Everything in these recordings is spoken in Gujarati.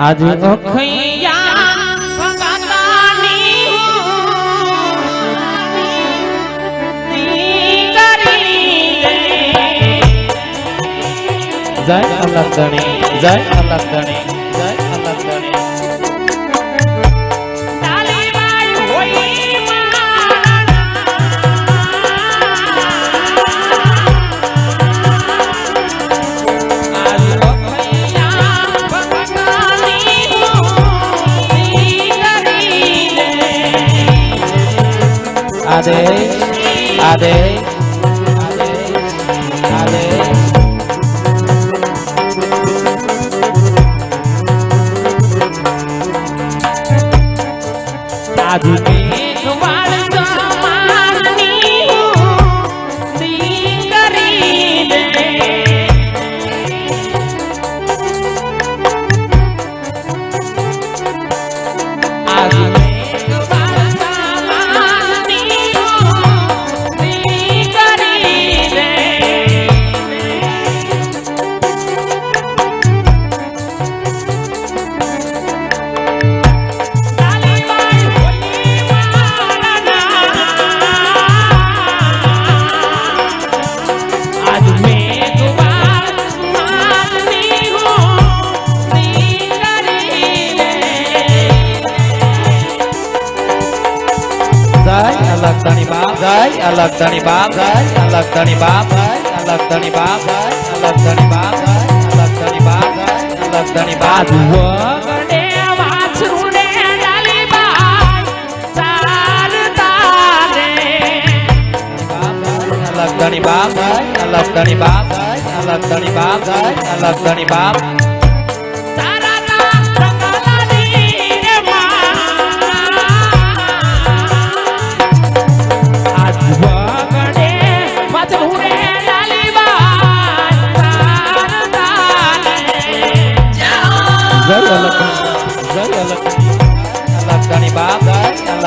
આજ ભગતાની જય અલગણી જય અલગણી. આદેશ આદેશ આદેશ આદેશ આજ મેઘવાળ અલગ ધણી જય અલગ ધણી જય અલગ ધણી જય અલગ ધણી બાપ વગડે વાછરુને ડાલી બાઈ ચાલતા રે અલગ ધણી બાપ અલગ ધણી બાપ અલગ ધણી બાપ અલગ ધણી બાપ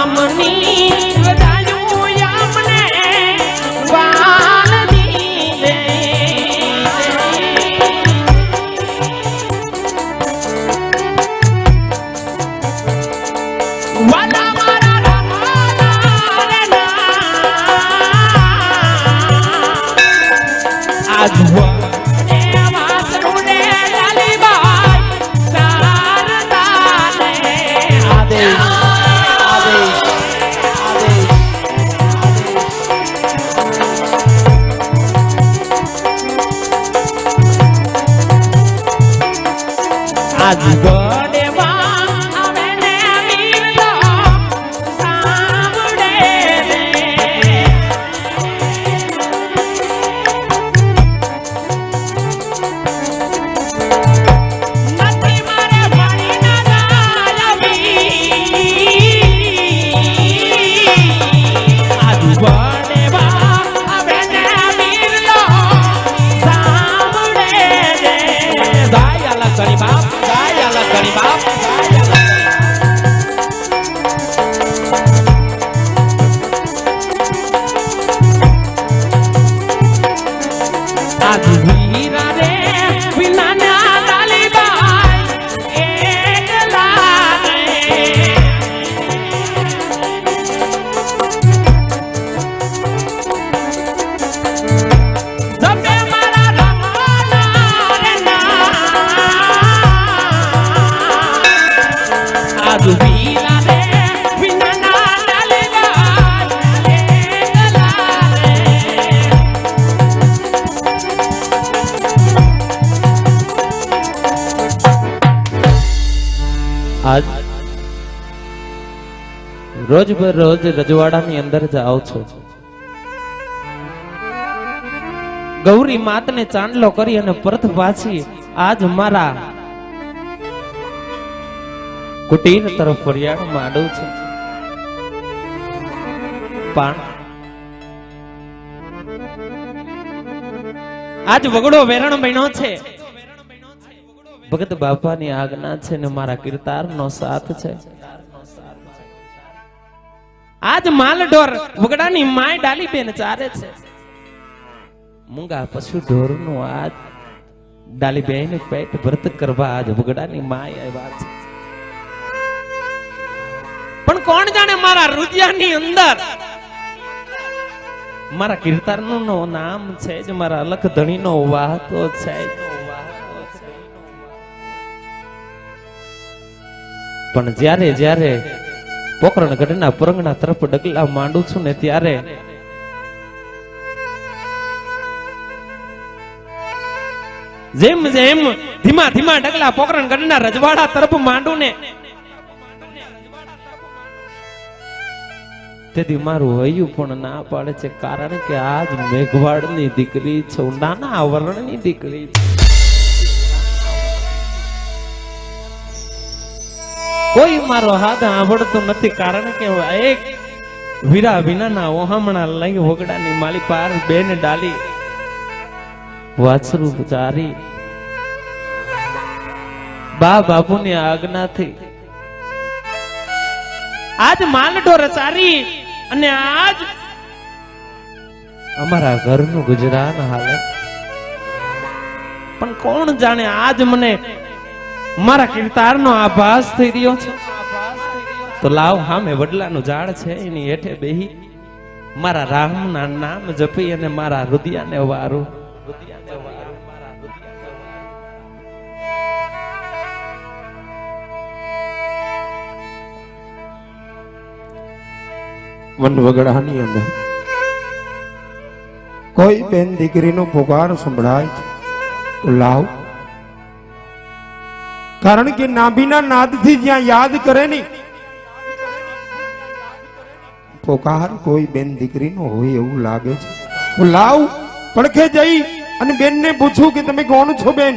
રામની. રે આજ રોજ રોજ રજવાડાની અંદર જાઓ છો. ગૌરી માતને ચાંદલો કરી અને પરત પાછી આજ મારા કુટીર તરફ ફરિયાદ માંડું છે. પણ આજ વગડો વેરણ બન્યો છે. ભગત બાપાની આજ્ઞા છે ને મારા કીર્તારનો સાથ છે. આજ માલઢોર વગડાની માય ડાલી બેન ચારે છે. મૂંગા પશુ ઢોરનું આજ ડાલી બેન પેટ વ્રત કરવા આજ વગડાની માય આવ્યા છે. પણ કોણ જાણે મારા રુદિયાની અંદર? મારા કીર્તારનું નામ છે જ, મારા લખધણીનો વાહતો છે પણ જ્યારે જ્યારે પોકરણ ગઢના પરંગણા તરફ ડગલા માંડું છું ને ત્યારે જેમ જેમ ધીમા ધીમા ડગલા પોકરણ ગઢના રજવાડા તરફ માંડું ને તેથી મારું હૈયું પણ ના પાડે છે, કારણ કે આજ મેઘવાડની દીકરી છો, નાના વર્ણની દીકરી કોઈ મારો હાથ આવડતો નથી, કારણ કે એક વીરા વિનાના ઓહામણા લઈ વગડાની માલી પાર બેન ડાલી, વાછરું ચારી. બા બાપુની આજ્ઞાથી આજ માલડો ચારી. અને આજ અમારા ઘરનું ગુજરાન હાલે. પણ કોણ જાણે આજ મને મારા કીર્તારનો આભાસ થઈ રહ્યો છે? તો લાવ હામે વડલાનું ઝાડ છે, એની હેઠે બેહી. મારા રામના નામ જપી અને મારા રુદિયાને વારું. વનવગડાની અંદર. કોઈ બેન દીકરીનો પુકાર સંભળાય છે તો લાવ. કારણ કે નાભીના નાદથી જ્યાં યાદ કરે ની પોકાર કોઈ બેન દીકરીનો હોય એવું લાગે છે. હું લાવ પડખે જઈ અને બેનને પૂછું કે તમે કોણ છો બેન?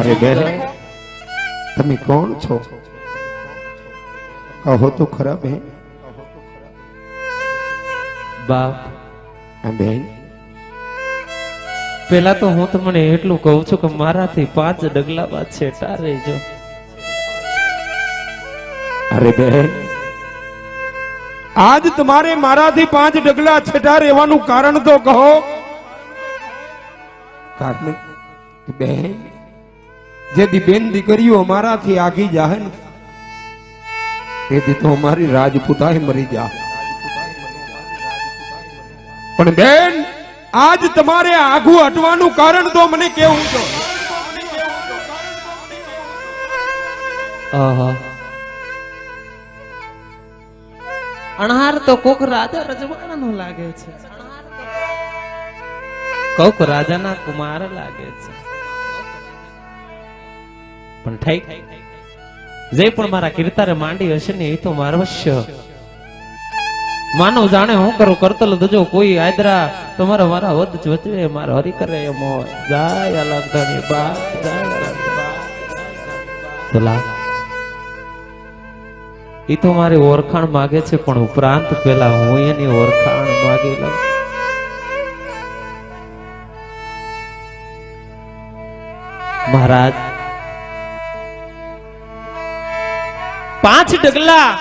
અરે બેન તમે કોણ છો? કહો તો ખરા બેન. બાપ. બેન. પેલા તો હું તમને એટલું કહું છું કે મારાથી પાંચ ડગલા બાદ છેટા જો અરે બેન. આજ તમારે મારાથી પાંચ ડગલા છેટા રહેવાનું કારણ તો કહો. કારણ બેન જેથી બેન દીકરીઓ મારાથી આગી જાહે ને તેથી તો અમારી રાજપૂતાએ મરી જા પણ બેન, આજ તમારે આઘું હટવાનું કારણ તો મને કેવું છો અણહાર તો કોક રાજા રજવાડાનો લાગે છે. કોક રાજાના કુમાર લાગે છે. પણ ઠીક. જે પણ મારા કીર્તારે માંડી હશે ને એ તો મારવશ્ય માનવ જાણે હું કરું? કરતલ દજો કોઈ આદરા. તમારે મારા વધ વચવે, મારા હરી કરે એમ જાય અલગધણી બા જાય એ તો મારી ઓળખાણ માગે છે, પણ ઉપરાંત પેલા હું એની ઓળખાણ માગી લઉં. મહારાજ. પાંચ ડગલા.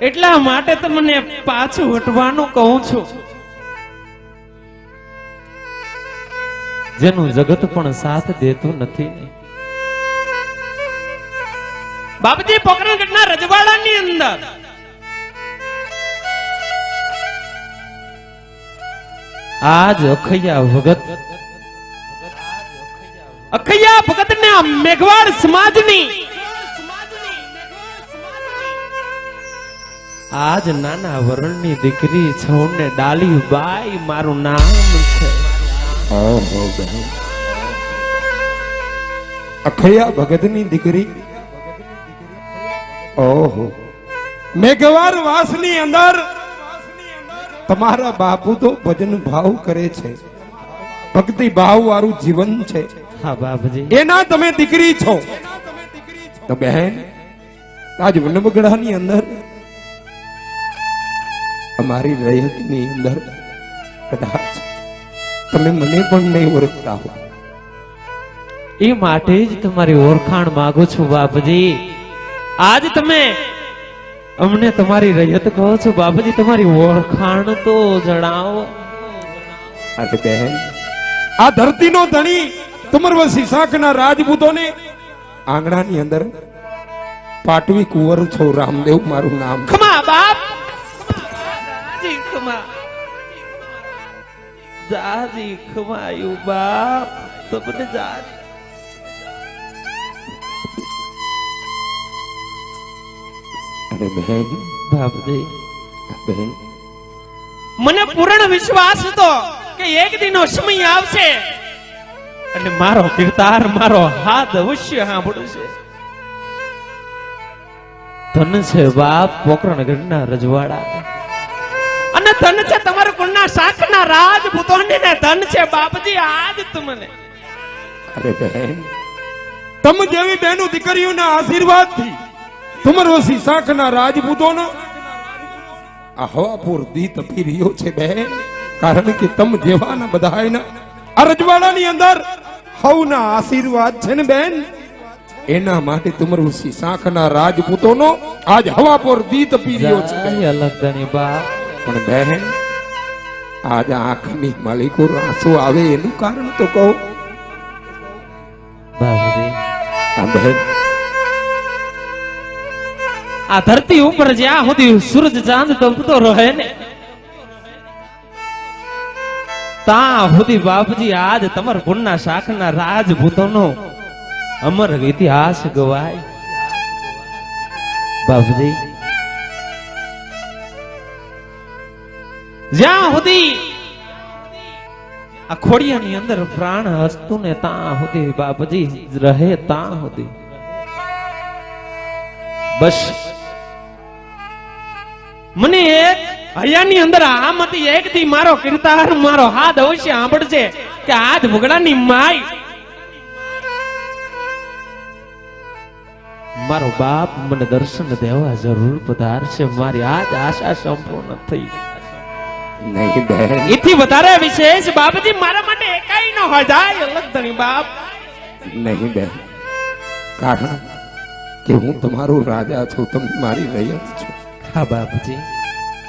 એટલા માટે તમને પાછું હટવાનું કહું છું. જેનું જગત પણ સાથ દેતું નથી. બાપજી પોકરણગઢના રજવાડાની અંદર. આજ અખૈયા ભગત અખૈયા ભગત ને મેઘવાડ સમાજની આજ નાના વરણની દીકરી છોને ડાલી બાઈ મારું નામ છે. અખૈયા ભગતની દીકરી. ઓહો. મેઘવાર વાસની અંદર તમારા બાપુ તો ભજન ભાવ કરે છે. ભક્તિ ભાવ વાળું જીવન છે. હા બાપજી. એના તમે દીકરી છો. તો બહેન આજની અંદર અમારી રહેતની અંદર કદાચ તમે મને પણ નહીં ઓળખતા હો. એ માટે જ તમારી ઓળખાણ માંગુ છું બાપજી. આજ તમે અમને તમારી રયત કહો છો બાપજી તમારી ઓળખાણ તો જણાવો. અરે બહેન આ ધરતીનો ધણી તુમરવસી શાખના રાજપૂતોને આંગણાની અંદર પાટવી કુંવર છો રામદેવ મારું નામ. ખમા બાપ. જી ખમા જાજી ખમાયું બાપ. તમને જા અરે બહેન બાપજી બહેન. મને પૂર્ણ વિશ્વાસ હતો કે એક દિનો સમય આવશે. અને મારો કીર્તાર મારો હાથ અવશ્ય સાંભળશે ધન છે બાપ પોકરણગઢના રજવાડા. અને ધન છે તમારું કુળના શાખના રાજપૂતોની ને ધન છે બાપજી આજ તમને. અરે બહેન તમ જેવી બહેનો દીકરીઓના આશીર્વાદથી તુમરવસી શાખના રાજપૂતોનો આ હવાપુર દીત તપી રહ્યો છે બહેન કારણ કે તમ જેવાના બધાયના આ રજવાડાની અંદર હવના આશીર્વાદ છે ને બેન. એના માટે તુમરવસી શાખના રાજપૂતોનો આજ હવાપુર દીત તપી રહ્યો છે અલગ બાપ. પણ બહેન આજ આંખની માલિકો આંસુ આવે એનું કારણ તો કહો. બહેન. આ ધરતી ઉપર જ્યાં સુધી સૂરજ ચાંદ તપતો રહે ને ત્યાં સુધી બાપજી આજ તમાર ગુણના શાખના રાજપૂતોનો અમર ઇતિહાસ ગવાય. બાપજી જ્યાં સુધી આ ખોડિયાની અંદર પ્રાણ હસતું ને ત્યાં સુધી બાપજી રહે ત્યાં સુધી. બસ. મને એક હૈયાની અંદર આમાંથી એક થી મારો કીર્તાર, મારો હાથ અવશ્ય સાંભળશે કે આજ ભગડાની માય મારો બાપ મને દર્શન દેવા જરૂર પધારશે, મારી આજ આશા સંપૂર્ણ થઈ નહીં બેન. એથી વધારે વિશેષ બાપજી મારા માટે એકાઈ ન હોય જાય અલગ ધણી બાપ. નહીં બેન. કારણ કે હું તમારો રાજા છું તમે મારી રૈયત છો. હા બાપજી.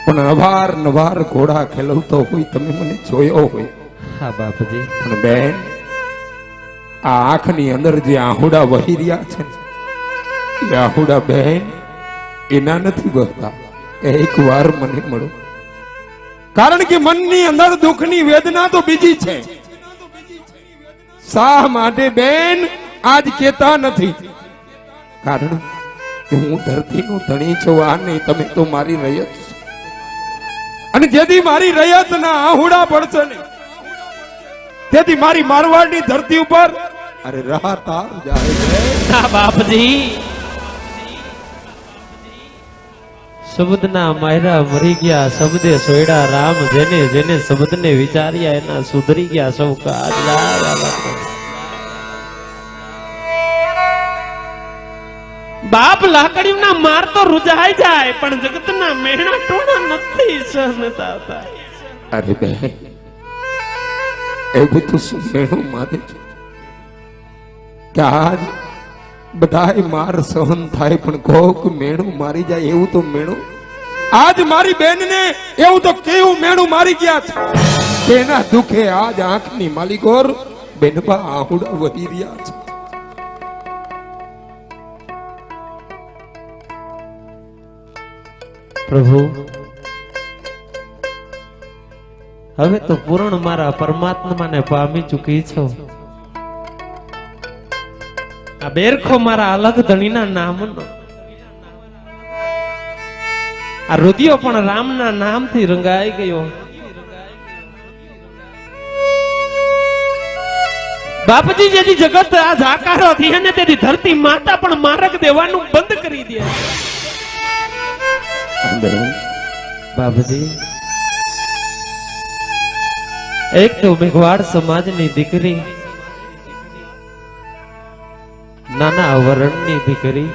પણ અવાર નવાર ઘોડા ખેલવતો હોય તમે મને જોયો હોય. હા બાપજી. પણ બેન આ આંખની અંદર જે આહુડા વહી રહ્યા છે એ આહુડા બેન એના નથી વહતા. એક વાર મને મળો. કારણ કે મનની અંદર દુઃખની વેદના તો બીજી છે. શા માટે બેન? આજ કેતા નથી. કારણ કે હું ધરતીનો ધણી છું, આ નહીં, તમે તો મારી રયત અને જેથી મારી રયત ના આહુડા પડશે ને તેથી મારી મારવાડની ધરતી ઉપર અરે રહાતા જાય છે. બાપજી. શબ્દના માયરા મરી ગયા, શબ્દે સોયડા રામ, જેને જેને શબ્દને વિચાર્યા, એના સુધરી ગયા સૌ બાપ લાકડીના માર તો રૂજાઈ જાય, પણ જગતના મેણા ટોણા નથી સહન થતા અરે બેન એવું તો શું મેણું મારે છે? કે આજ બધાય માર સહન થાય, પણ કોક મેણું મારી જાય, એવું તો મેણું? આજ મારી બેનને એવું તો કેવું મેણું મારી ગયા છે? તેના દુખે આજ આંખની માલિકોર બેનબા આહુડા વધી રહ્યા છે. પ્રભુ, હવે તો પૂર્ણ મારા પરમાત્માને પામી ચૂકી છો. આ બેરખો મારા અલગ ધણીના નામનો. આ રુદિયો પણ રામના નામથી રંગાઈ ગયો. બાપજી જેથી જગત આ જાકારો થી અને તેથી ધરતી માતા પણ મારક દેવાનું બંધ કરી દે. બાપજી, એક તો મેઘવાડ સમાજની દીકરી નાના વરણની દીકરી.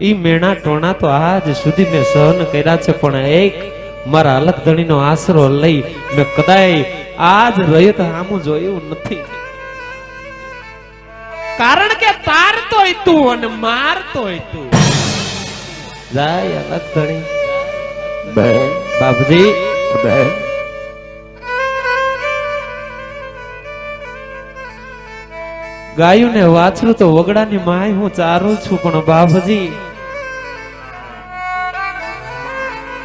ઈ મેણા ટોણા તો આજ સુધી મેં સહન કર્યા છે પણ એક મારા અલગ ધણીનો આશરો લઈ મેં કદાય આજ રયત આમું જોયું નથી. કારણ કે તારતો તું અને મારતોય તું. જાય અલગ ધણી બાપજી. બહેન. ગાયું ને વાછરું તો વગડાની માય હું ચારું છું, પણ બાપજી,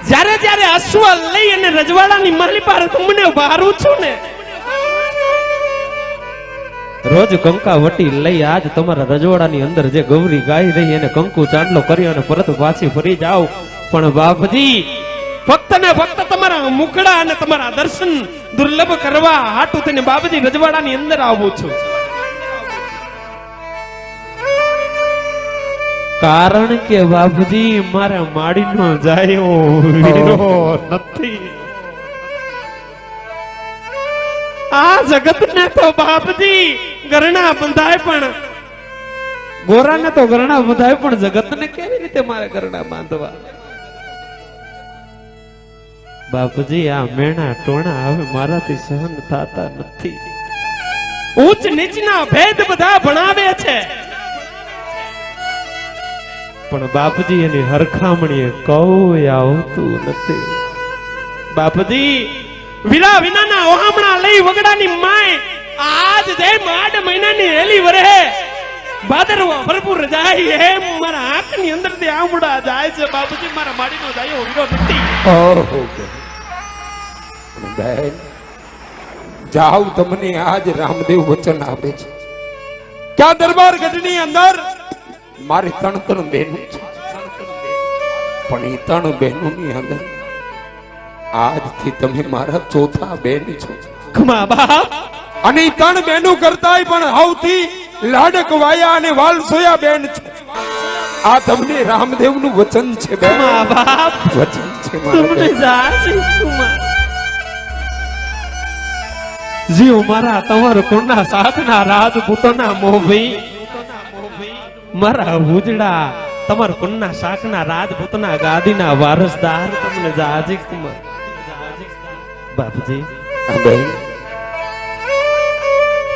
જ્યારે જ્યારે અશ્વ લઈ અને રજવાડાની માલી પાર તમને વારું છું ને, રોજ કંકાવટી લઈ આજ તમારા રજવાડાની અંદર જે ગૌરી ગાઈ રહી એને કંકુ ચાંદલો કરી અને પરત પાછી ફરી જાવ પણ બાપજી, ફક્ત ને ફક્ત તમારા મુકડા અને તમારા દર્શન દુર્લભ કરવા હાટું થઈને બાપજી રજવાડાની અંદર આવું છું. કારણ કે બાપજી મારે માડીનો જાયો વીરો નથી. આ જગત ને તો બાપજી ગરણા બંધાય પણ. ગોરાને તો ગરણા બંધાય પણ જગત ને કેવી રીતે મારે ગરણા બાંધવા? બાપજી આ મેણા ટોણા હવે મારાથી સહન થતા નથી. ઉચ્ચ નીચના ભેદ બધા ભણાવે છે. પણ બાપજી એની હરખામણીએ કોઈ આવતું નથી. બાપજી વિલા વિનાના ઓહામણા લઈ વગડાની માય આજ જેમ આઠ મહિનાની હેલી વરે ભાદરવા ભરપૂર જાય એમ મારા આંખની અંદરથી આમડા જાય છે. બાપુજી, મારા માડીનો જાય વીરો નથી. બહેન જાવ તમને આજ રામદેવ વચન આપે છે. ક્યાં દરબાર ગઢની અંદર મારી ત્રણ ત્રણ બહેનો છે. પણ એ ત્રણ બહેનોની અંદર આજથી તમે મારા ચોથા બેન છો. ખમા બાપ. અને એ ત્રણ બહેનો કરતાય પણ સૌથી લાડક વાયા અને વાલસોયા બેન છે. આ તમને રામદેવનું વચન છે ખમા બાપ. વચન છે તમને. જીવ મારા તમાર કોના સાથના રાજપૂતોના મોભી. મારા ઉજડા તમાર કુન્ના શાકના રાજપૂતના ગાદીના વારસદાર તમને જાજી ખમા બાપજી.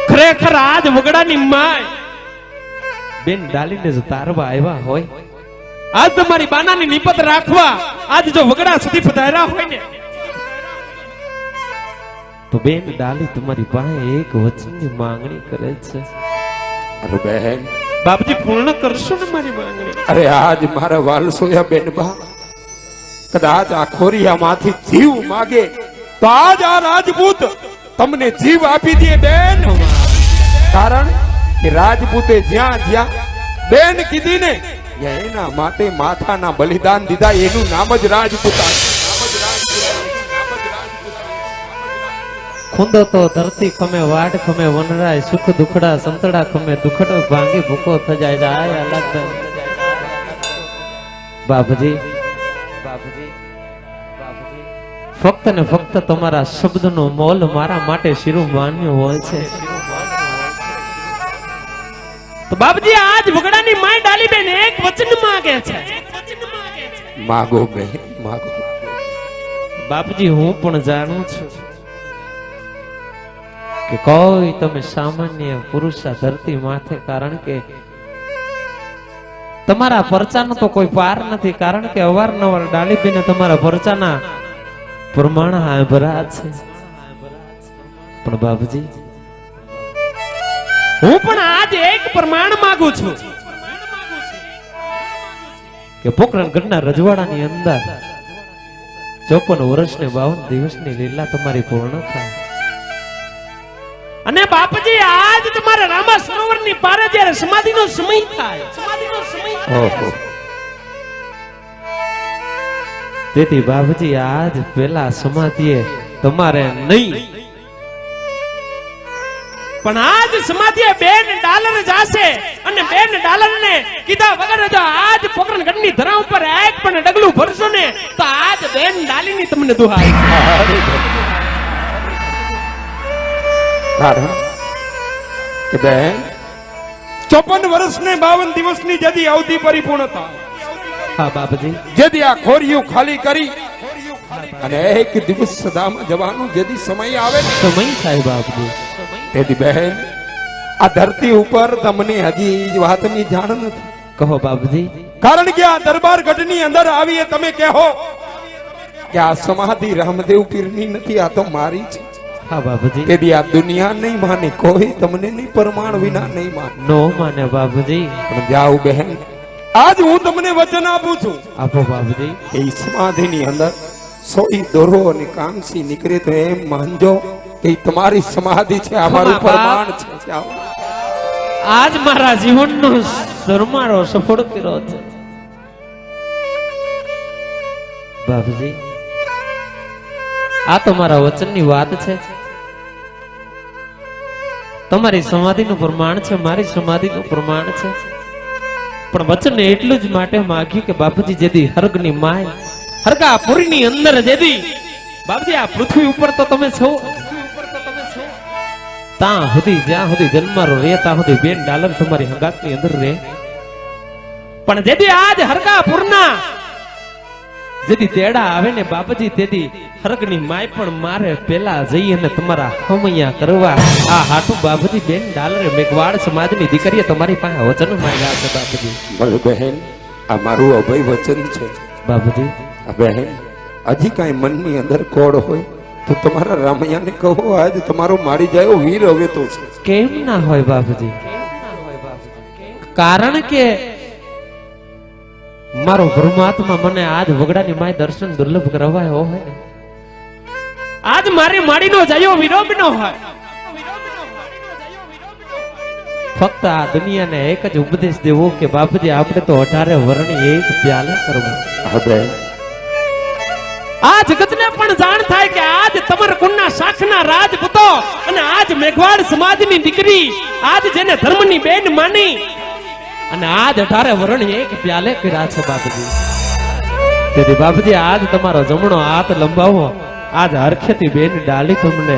ખરેખર આજ વગડાની માય બેન ડાલીને જો તારવા આવ્યા હોય આજ તમારી બાનાની નિપત રાખવા આજ જો વગડા સુધી પધાર્યા હોય ને તો બેન ડાલી તમારી પાસે એક વચનની માંગણી કરે છે. અરે બહેન બાપજી, પૂર્ણ કરશો ને મારી માંગણી અરે, આજ મારા વાલસોયા બેન બા. કદાચ આ ખોરિયામાંથી જીવ માગે, તો આજ આ રાજપૂત તમને જીવ આપી દે બેન. કારણ કે રાજપૂતે જ્યાં જ્યાં બેન કીધી ને એના માટે માથાના બલિદાન દીધા, એનું નામ જ રાજપૂતા ખુંદો તો ધરતી ખમે વાડ ખમે વનરાય સુખ દુખડા સંતડા ખમે દુખડો ભાંગી ભૂકો થજાય જાય અલગ બાપજી. બાપજી. ફક્ત ને ફક્ત તમારા શબ્દનો મોલ મારા માટે શિરુ માન્ય હોય છે. તો બાપજી આજ વગડાની માય ડાલી બેન એક વચન માંગે છે. માગો બેન માગો. બાપજી હું પણ જાણું છું. કે કોઈ તમે સામાન્ય પુરુષ ધરતી માથે, કારણ કે તમારા પરચાનો તો કોઈ પાર નથી, કારણ કે અવારનવાર ડાલીબીને તમારા પરચાના પ્રમાણ આંભરા છે. પણ બાપજી, હું પણ આજ એક પ્રમાણ માંગુ છું કે પોકરણ ગઢના રજવાડાની અંદર ચોપન વર્ષ ને બાવન દિવસની લીલા તમારી પૂર્ણ થાય. અને બાપજી આજ તમારા રામા સરોવરની પારે જ્યારે સમાધિનો સમય થાય. સમાધિનો સમય થાય. ઓહો. તેથી બાપજી આજ પેલા સમાધિએ તમારે નહીં. પણ આજ સમાધિએ બેન ડાલર જાશે અને બેન ડાલર ને કીધા વગર જો આજ પોકરણ ગઢની ધરા ઉપર એક પણ ડગલું ભરશો ને તો આજ બેન ડાલીની તમને દુહાઈ કારણ કે બેન ચોપન વર્ષને બાવન દિવસની જદી અવધિ પરિપૂર્ણતા. હા બાપજી. જેથી આ ખોરિયું ખાલી કરી. અને એક દિવસ સદામાં જવાનું જેથી સમય આવે સમય થાય બાપજી. તેથી બહેન આ ધરતી ઉપર તમને હજી વાતની જાણ નથી. કહો બાપજી. કારણ કે આ દરબાર ગઢની અંદર આવીએ તમે કહો કે આ સમાધિ રામદેવ પીરની નથી આ તો મારી છે. હા બાપજી. તેથી આ દુનિયા નહીં માને કોઈ તમને નહીં પરમાણ વિના નહીં માને. નો માને બાપુજી. પણ જાઓ બહેન આજ હું તમને વચન આપું છું. આપો બાપુજી. એ સમાધિની અંદર સોઈ દોરો અને કાંસી નીકળે તો એમ માનજો કે તમારી સમાધિ છે અમારું. પ્રમાણ છે આજ મારા જીવનનો સરમારો સફળ કર્યો છે. બાપજી આ તો મારા વચનની વાત છે. તમારી સમાધિનું પ્રમાણ છે, મારી સમાધિનું પ્રમાણ છે. પણ વચન એટલું જ માટે માગ્યું કે બાપુજી જેદી હરગની માય, હરગા પુરીની અંદર જેદી. બાપજી, આ પૃથ્વી ઉપર તો તમે છો. ત્યાં સુધી, જ્યાં સુધી જન્મારો રે ત્યાં સુધી બેન ડાલર તમારી હંગાતની અંદર રે પણ જેથી આજ હરકાપુરના જેથી તેડા આવે ને બાપજી તેથી હરગની માય પણ મારે પેલા જઈ અને તમારા હમૈયા કરવા. આ હાટુ બાપજી બેન ડાલરે મેઘવાડ સમાજની દીકરીએ તમારી પાસે વચન માંગ્યા છે બાપજી. બહેન આ મારું અભય વચન છે. બાપજી. બહેન હજી કાંઈ મનની અંદર કોડ હોય તો તમારા રામૈયાને કહો આજ તમારો મારી જાય વીર હવે તો કેમ ના હોય બાપજી? કારણ કે મારો પરમાત્મા મને આજ વગડાની માય દર્શન દુર્લભ કરવાયો હોય ને આજ મારી માડીનો જયો વિરોધ નો હોય. ફક્ત આ દુનિયાને એક જ ઉપદેશ દેવો કે બાપજી આપણે તો અઢારે વર્ણી એક પ્યાલે કરવું. આ જગતને પણ જાણ થાય કે આજ તમરકુંડના શાખના રાજપૂતો અને આજ મેઘવાડ સમાજની દીકરી આજ જેને ધર્મની બેન માની અને આજ અઢારે વરણ એક પ્યાલે પીરા છે બાપજી. તેથી બાપજી આજ તમારો જમણો હાથ લંબાવો. આજ હરખેથી બેન ડાલી તમને.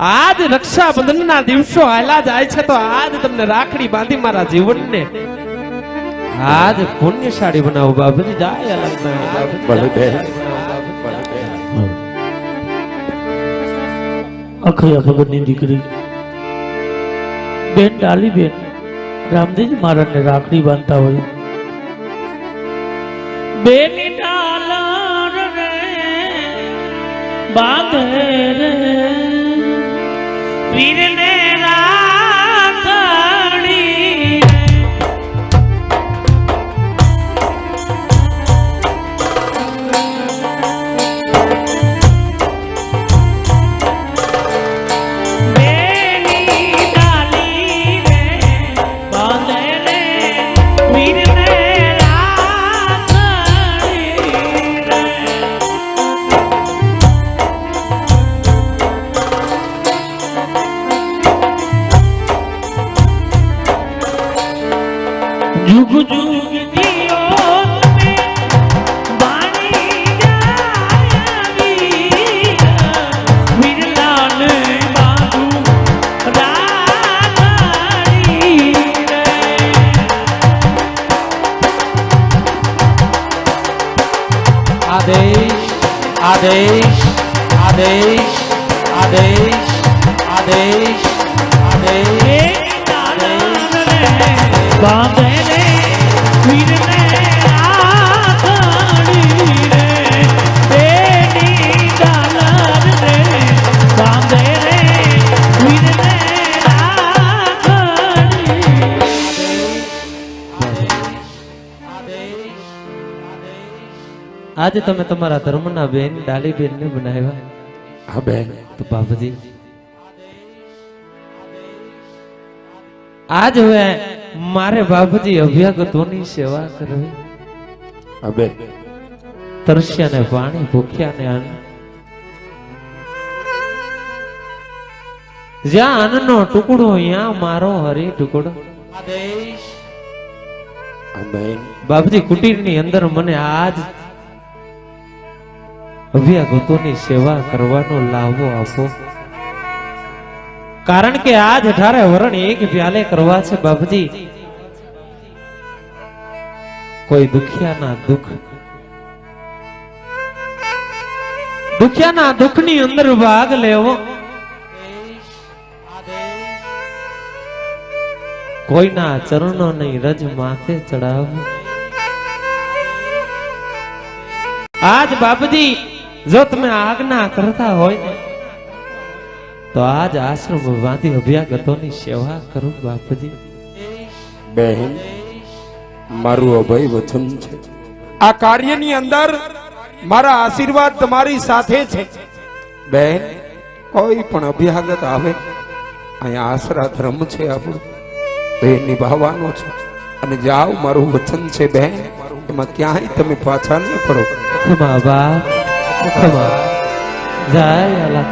આજ રક્ષાબંધનના દિવસો આલા જાય છે તો આજ તમને રાખડી બાંધી મારા જીવનને. આજ પુણ્યશાળી બનાવો બાપજી જાય અખયા ભગત ભગતની દીકરી. બેન ડાલી બેન. રામદેવજી મહારાજને રાખડી બાંધતા હોય. બેની ડાલર રે બાંધે રે. જુગ જુગ આદેશ આદેશ આદેશ આજે તમે તમારા ધર્મના બેન ડાલી બેન ને બનાવ્યા. હા બેન. તો બાપજી આજ હવે મારે બાપજી અભ્યાગતોની સેવા કરવી. હા બેન. તરસ્યા ને પાણી ભૂખ્યા ને અન્ન. જ્યાં અન્નનો ટુકડો ત્યાં મારો હરી ટુકડો. આ કુટીર બાપજી કુટીરની અંદર મને આજ અભ્યાગતોની સેવા કરવાનો લાભો આપો. કારણ કે આજ અઢારે વરણ એક પ્યાલે કરવા છે બાપજી. કોઈ દુખિયાના દુઃખ. દુખિયાના દુઃખની અંદર ભાગ લેવો. કોઈના ચરણો નહીં, રજ માથે ચડાવવું આજ બાપજી જો તમે આજ્ઞા કરતા હોય ને તો આજ આશ્રમ બાંધી અભ્યાગતોની સેવા કરું બાપજી. બહેન મારું અભય વચન છે. આ કાર્યની અંદર મારા આશીર્વાદ તમારી સાથે છે. બહેન કોઈ પણ અભ્યાગત આવે અહીંયા આશરા ધર્મ છે આપણું. તો એ નિભાવવાનો છે. અને જાઓ મારું વચન છે બહેન. એમાં ક્યાંય તમે પાછા નહીં પડો. ખમા બાપ ખમા જય અલગ